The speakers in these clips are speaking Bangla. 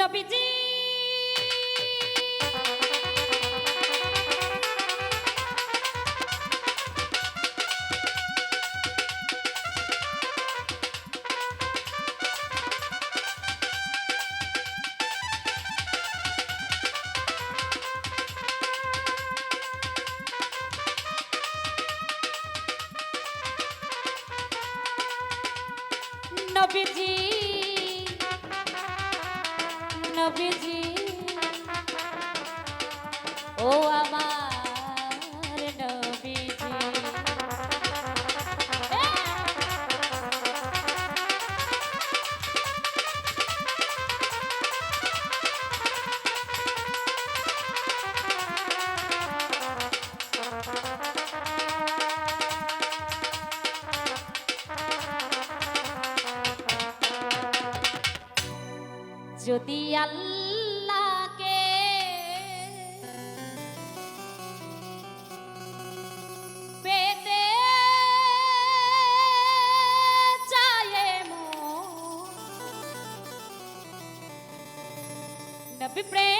নবীজি নবীজি নবীজি। ও আমার যদি আল্লাহকে পেতে চায় মো নবী প্রেমেতে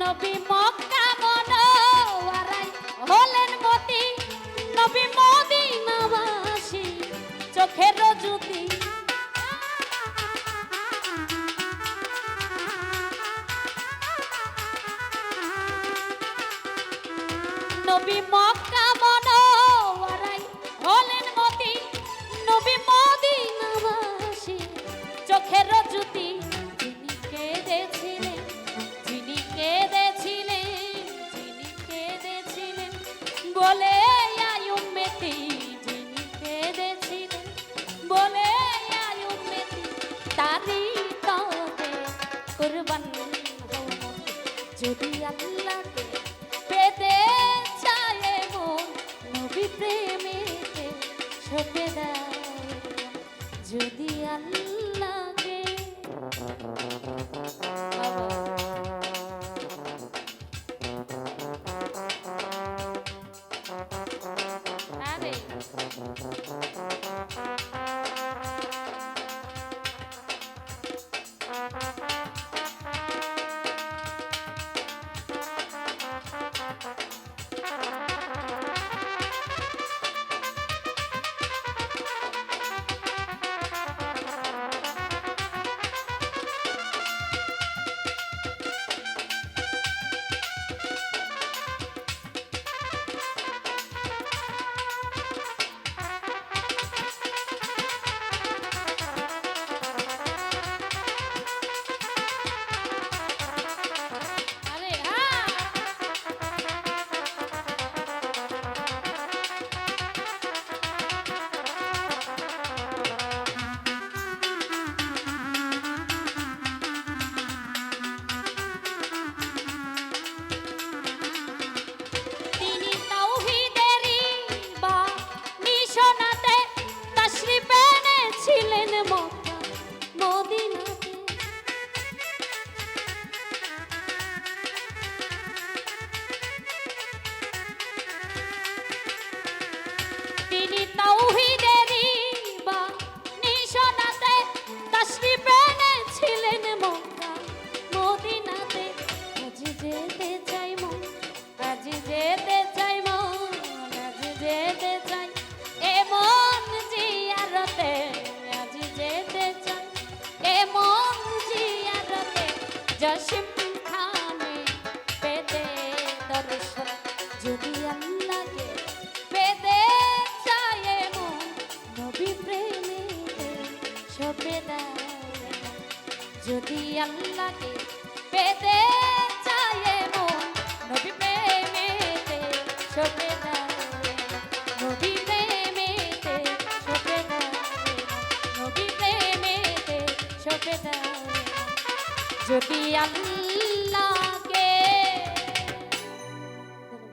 নবী মক্কা মনোয়ারাই হলেন মতি। নবী মদিনাবাসী চোখের জ্যোতি নবী মক্কা যদি আল্লাহকে পেতে চায় মন নবী প্রেমেতে সপে দেয়। যদি আল্লাহকে যদি আল্লাহকে পেতে চায় মন। নবী প্রেমেতে সবে নবী প্রেমেতে সবে নবী প্রেমেতে সবে যদি আল্লাহ